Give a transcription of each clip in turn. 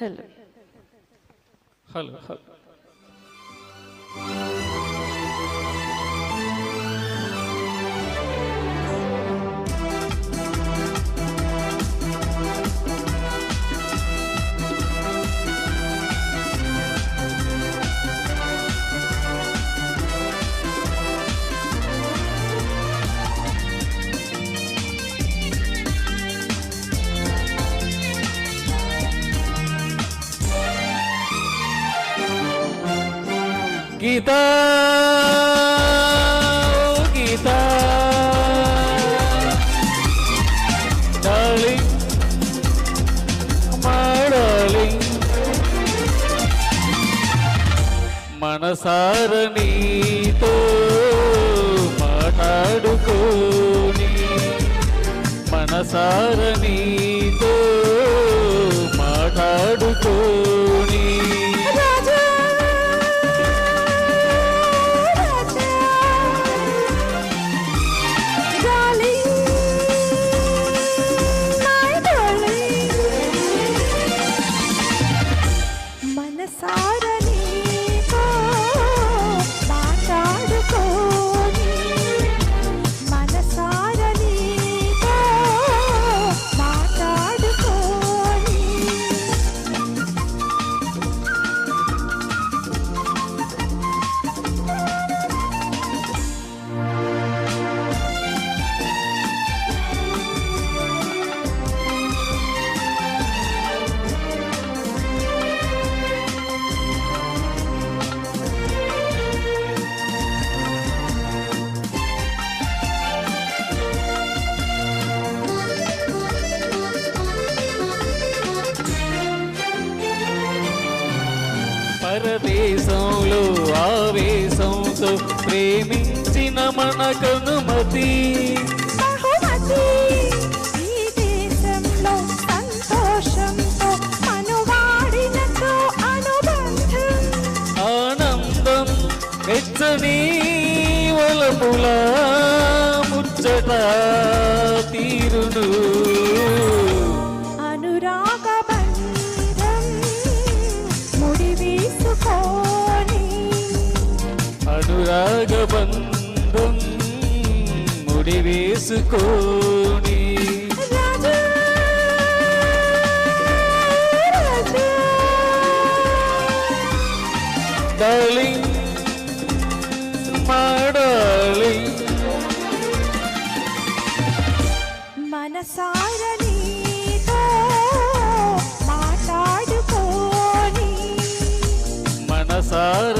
حلو. حلو حلو Geetha Geetha. Darling my darling మనసార నీతో మాట్లాడుకోని మనసార నీతో మాట్లాడుకోని పరదేశంలో ఆవేశంతో ప్రేమించిన మన కనుమతి బహుమతి. ఈ దేశంలో సంతోషంతో అనువాడినతో అనుబంధం. ఆనందం వెచ్చని వలపుల ముచ్చట. అనురాగ బంధం ముడివేసుకోని డార్లింగ్ మా డార్లింగ్ మనసార నీతో మాట్లాడుకోని. మనసార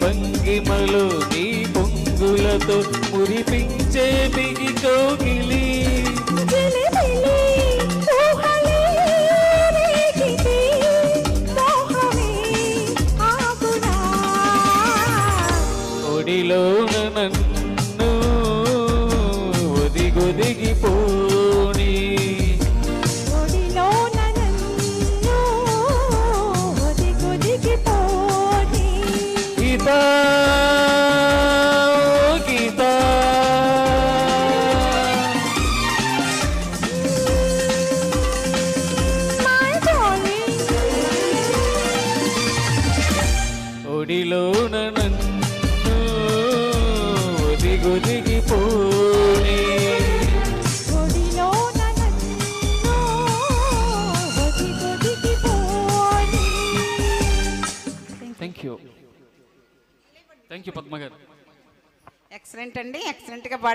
భంగిమలో నీ పొంగులతో మురిపించే బిగి కోగిలి ఒడిలోన నన్ను ఒదిగొదిగిపోని గీతా ఓ గీతా మై డార్లింగ్ ఒడిలోన నన్ను ఒదిగొదిగిపోని థ్యాంక్ యూ పద్మ గారు ఎక్సలెంట్ అండి ఎక్సలెంట్గా పాడారు